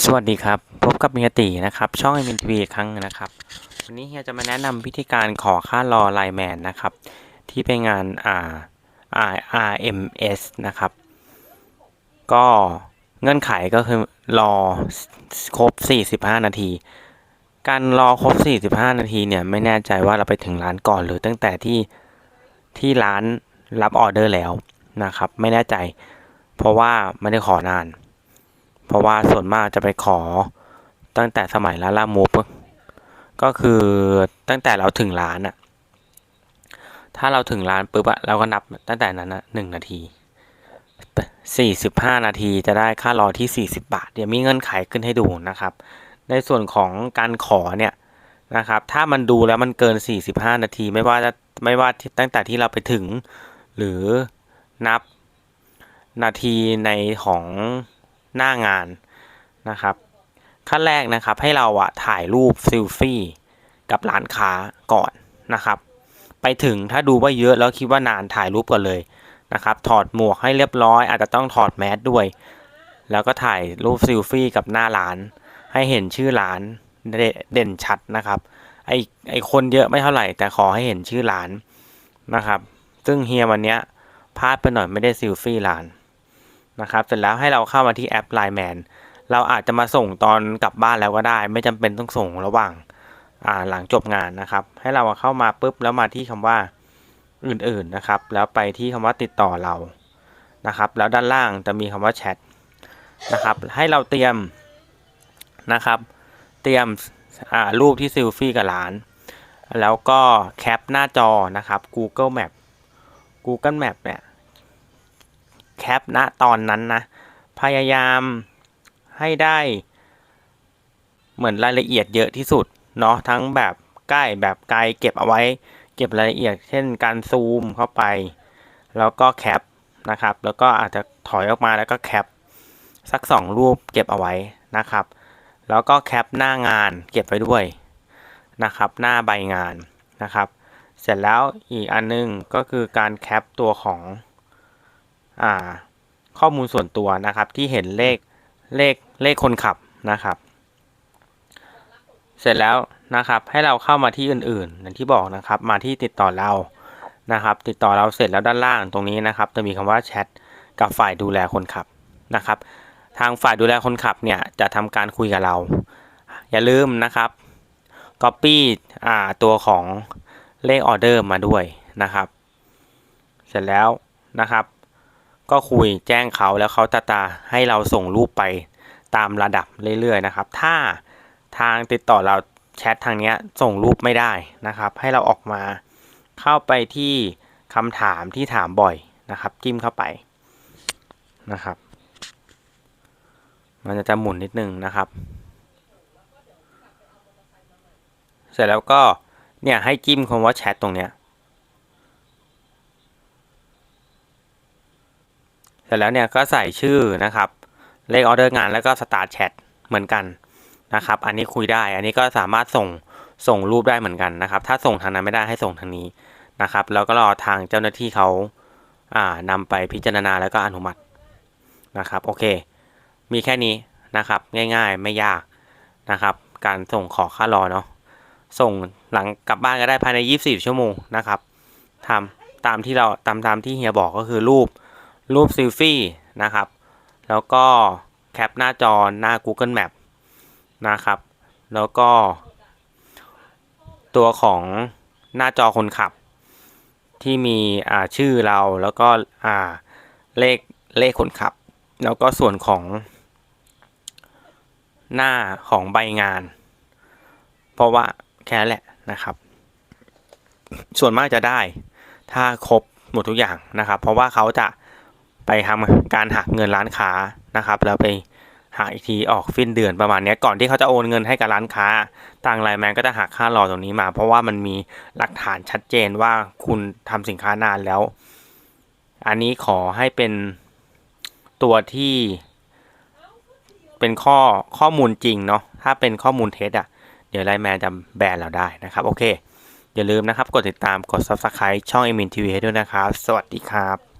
สวัสดีครับ พบกับเฮียตีนะครับ ช่องไอมินทีวีครั้งนะครับ วันนี้เฮียจะมาแนะนำวิธีการขอค่ารอไลแมนนะครับ ที่เป็นงานอ่า R RMS นะครับ ก็เงื่อนไขก็คือรอครบ 45 นาที การรอครบ 45 นาทีเนี่ยไม่แน่ใจว่าเราไปถึงร้านก่อนหรือตั้งแต่ที่ที่ร้านรับออเดอร์แล้วนะครับ ไม่แน่ใจ เพราะว่าไม่ได้ขอนาน เพราะว่าส่วนมากจะไปขอตั้งแต่สมัยร้านลามูปก็คือตั้งแต่เราถึงร้านอะถ้าเราถึงร้านปุ๊บอะเราก็นับตั้งแต่นั้นอะหนึ่งนาทีสี่สิบห้านาทีจะได้ค่ารอที่สี่สิบบาท เดี๋ยวมีเงื่อนไขขึ้นให้ดูนะครับ ในส่วนของการขอเนี่ยนะครับ ถ้ามันดูแล้วมันเกิน45นาทีไม่ว่าจะไม่ว่าตั้งแต่ที่เราไปถึง หรือนับนาทีในของ หน้างานนะครับ ขั้นแรกนะครับให้เราอะถ่ายรูปซิลฟี่กับร้านค้าก่อนนะครับ ไปถึงถ้าดูว่าเยอะแล้วคิดว่านานถ่ายรูปก่อนเลยนะครับ ถอดหมวกให้เรียบร้อย อาจจะต้องถอดแมสด้วย แล้วก็ถ่ายรูปซิลฟี่กับหน้าร้าน ให้เห็นชื่อร้านเด่นชัดนะครับ ไอไอคนเยอะไม่เท่าไหร่ แต่ขอให้เห็นชื่อร้านนะครับ ซึ่งเฮียวันเนี้ยพลาดไปหน่อยไม่ได้ซิลฟี่ร้าน นะครับเสร็จแล้วให้เราเข้ามาที่แอป Line Man เราอาจจะมาส่งตอนกลับบ้านแล้วก็ได้ ไม่จำเป็นต้องส่งระหว่างอ่าหลังจบงานนะครับ ให้เราเข้ามาปุ๊บแล้วมาที่คำว่าอื่นๆนะครับ แล้วไปที่คำว่าติดต่อเรานะครับ แล้วด้านล่างจะมีคำว่าแชทนะครับ ให้เราเตรียมนะครับ เตรียมรูปที่ซิลฟี่กับร้าน แล้วก็แคปหน้าจอนะครับ Google Map Google Map เนี่ย แคปณตอนนั้นนะ พยายามให้ได้เหมือนรายละเอียดเยอะที่สุดเนาะทั้งแบบใกล้แบบไกลเก็บเอาไว้ เก็บรายละเอียด เช่นการซูมเข้าไป แล้วก็แคปนะครับ แล้วก็อาจจะถอยออกมาแล้วก็แคปสักสองรูปเก็บเอาไว้นะครับ แล้วก็แคปหน้างานเก็บไว้ด้วยนะครับ หน้าใบงานนะครับ เสร็จแล้วอีกอันนึงก็คือการแคปตัวของ ข้อมูลส่วนตัวนะครับ ที่เห็นเลขเลขเลขคนขับนะครับ เสร็จแล้วนะครับ ให้เราเข้ามาที่อื่นๆอย่างที่บอกนะครับ มาที่ติดต่อเรานะครับ ติดต่อเราเสร็จแล้วด้านล่างตรงนี้นะครับ จะมีคำว่าแชทกับฝ่ายดูแลคนขับนะครับ ทางฝ่ายดูแลคนขับเนี่ยจะทำการคุยกับเรา อย่าลืมนะครับ Copy อ่าตัวของเลขออเดอร์มาด้วยนะครับ เสร็จแล้วนะครับ ก็คุยแจ้งเขาแล้วเขาจะตาให้เราส่งรูปไปตามระดับเรื่อยๆนะครับ ถ้าทางติดต่อเราแชททางนี้ส่งรูปไม่ได้นะครับ ให้เราออกมาเข้าไปที่คำถามที่ถามบ่อยนะครับ จิ้มเข้าไปนะครับ มันจะจะหมุนนิดนึงนะครับ เสร็จแล้วก็เนี่ยให้จิ้มคำว่าแชทตรงเนี้ย เส ร็จแล้วเนี่ยก็ใส่ชื่อนะครับ เลขออเดอร์งานแล้วก็สตาร์ทแชทเหมือนกันนะครับ อันนี้คุยได้ อันนี้ก็สามารถส่งส่งรูปได้เหมือนกันนะครับ ถ้าส่งทางนั้นไม่ได้ให้ส่งทางนี้นะครับ แล้วก็รอทางเจ้าหน้าที่เขาอ่านำไปพิจารณาแล้วก็อนุมัตินะครับ โอเค มีแค่นี้นะครับ ง่ายๆ ไม่ยากนะครับ การส่งขอค่ารอเนาะ ส่งหลังกลับบ้านก็ได้ภายใน 24 ชั่วโมงนะครับทำตามที่เราตามตามที่เฮียบอกก็คือรูป รูปซิลฟี่นะครับ แล้วก็แคปหน้าจอหน้า Google Map นะครับ แล้วก็ ตัวของหน้าจอคนขับ ที่มีอ่าชื่อเราแล้วก็อ่าเลขเลขคนขับ แล้วก็ส่วนของหน้าของใบงาน เพราะว่าแค่นั้นแหละนะครับ ส่วนมากจะได้ถ้าครบหมดทุกอย่างนะครับ เพราะว่าเขาจะ ไปทำการหักเงินร้านค้านะครับ แล้วไปหักอีกทีออกฟินเดือนประมาณนี้ก่อนที่เขาจะโอนเงินให้กับร้านค้าทางไลน์แมนก็จะหักค่ารอตรงนี้มา เพราะว่ามันมีหลักฐานชัดเจนว่าคุณทำสินค้านานแล้ว อันนี้ขอให้เป็นตัวที่เป็นข้อข้อมูลจริงเนาะถ้าเป็นข้อมูลเท็จอะ่ะ เดี๋ยวไลน์แมนจะแบนเราได้นะครับ โอเค อย่าลืมนะครับ กดติดตามกด subscribe ช่อง e m i n TV ให้ด้วยนะครับ สวัสดีครับ